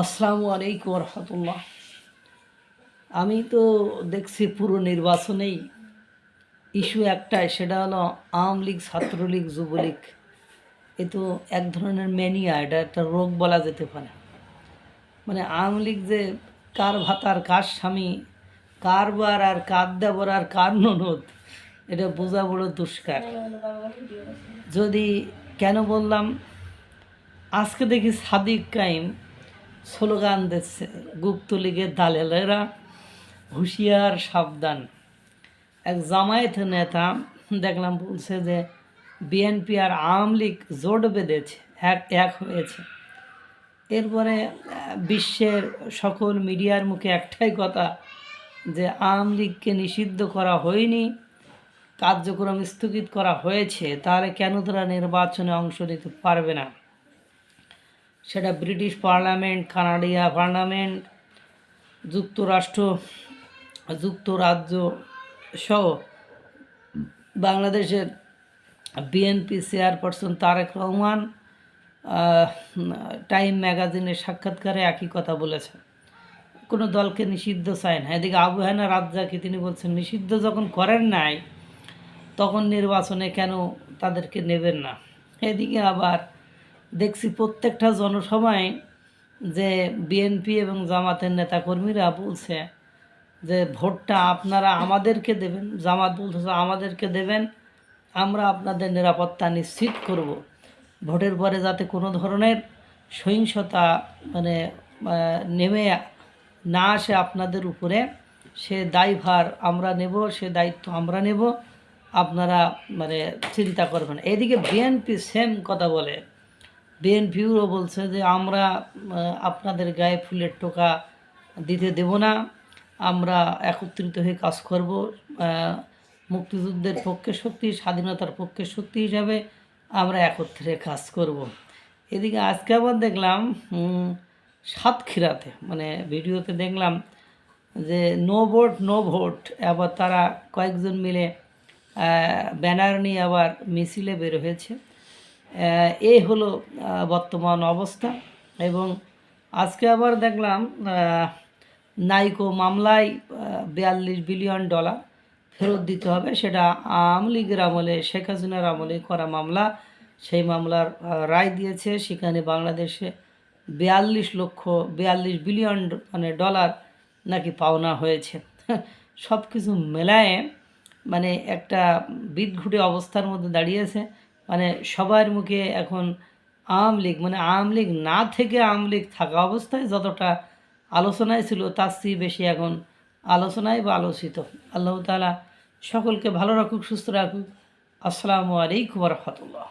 আসসালামু আলাইকুম রহমতুল্লাহ আমি তো দেখছি পুরো নির্বাচনেই ইস্যু একটাই, সেটা হলো আওয়ামী লীগ, ছাত্রলীগ, যুবলীগ। এ তো এক ধরনের ম্যানিয়া এটা একটা রোগ বলা যেতে পারে। মানে আওয়ামী লীগ যে কার ভাতার কার স্বামী, কার বার আর কার দেবর আর কার ননদ, এটা বোঝা বড় দুষ্কার। যদি কেন বললাম, আজকে দেখি সাদিক কাইম স্লোগান দিচ্ছে, গুপ্ত লীগের দালেলেরা হুঁশিয়ার, সাবধান। এক জামায়াত নেতা দেখলাম বলছে যে বিএনপি আর আওয়ামী লীগ জোট বেঁধেছে, এক এক হয়েছে। এরপরে বিশ্বের সকল মিডিয়ার মুখে একটাই কথা যে, আওয়ামী লীগকে নিষিদ্ধ করা হয়নি, কার্যক্রম স্থগিত করা হয়েছে, তাহলে কেন তারা নির্বাচনে অংশ নিতে পারবে না? সেটা ব্রিটিশ পার্লামেন্ট, কানাডিয়া পার্লামেন্ট, যুক্তরাষ্ট্র, যুক্তরাজ্য সহ বাংলাদেশের BNP chairperson Tarique Rahman time ম্যাগাজিনের সাক্ষাৎকারে একই কথা বলেছেন। কোনো দলকে নিষিদ্ধ চায় না। এদিকে আবু হানা রাজ্জাকে, তিনি বলছেন, নিষিদ্ধ যখন করেন নাই, তখন নির্বাচনে কেন তাদেরকে নেবেন না? এদিকে আবার দেখছি প্রত্যেকটা জনসভায় যে বিএনপি এবং জামাতের নেতাকর্মীরা বলছে যে ভোটটা আপনারা আমাদেরকে দেবেন, জামাত বলতেছে আমাদেরকে দেবেন, আমরা আপনাদের নিরাপত্তা নিশ্চিত করব। ভোটের পরে যাতে কোনো ধরনের সহিংসতা মানে নেমে না আসে আপনাদের উপরে, সে দায়ভার আমরা নেব, সে দায়িত্ব আমরা নেব, আপনারা মানে চিন্তা করবেন এদিকে বিএনপি সেম কথা বলে। বিএনপিও বলছে যে, আমরা আপনাদের গায়ে ফুলের টোকা দিতে দেব না। আমরা একত্রিত হয়ে কাজ করব। মুক্তিযুদ্ধের পক্ষে শক্তি, স্বাধীনতার পক্ষে শক্তি হিসাবে আমরা একত্রে কাজ করব। এদিকে আজকে আবার দেখলাম সাতক্ষীরাতে মানে ভিডিওতে দেখলাম যে, নো ভোট নো ভোট। আবার তারা কয়েকজন মিলে ব্যানার নিয়ে আবার মিছিলে বের হয়েছে। এই হলো বর্তমান অবস্থা। এবং আজকে আবার দেখলাম নাইকো মামলায় বিয়াল্লিশ বিলিয়ন ডলার ফেরত দিতে হবে। সেটা আওয়ামী লীগের আমলে, শেখ হাসিনার আমলে করা মামলা। সেই মামলার রায় দিয়েছে। সেখানে বাংলাদেশে বিয়াল্লিশ লক্ষ, বিয়াল্লিশ বিলিয়ন মানে ডলার নাকি পাওনা হয়েছে। সব কিছু মেলায় মানে একটা বিদঘুটে অবস্থার মধ্যে দাঁড়িয়েছে। মানে সবার মুখে এখন আওয়ামী লীগ মানে আওয়ামী লীগ না থেকে আওয়ামী লীগ থাকা অবস্থায় যতটা আলোচনায় ছিল, তার চেয়ে বেশি এখন আলোচনায় বা আলোচিত। আল্লাহ তালা সকলকে ভালো রাখুক, সুস্থ রাখুক। আসসালামু আলাইকুম রহমতুল্লাহ।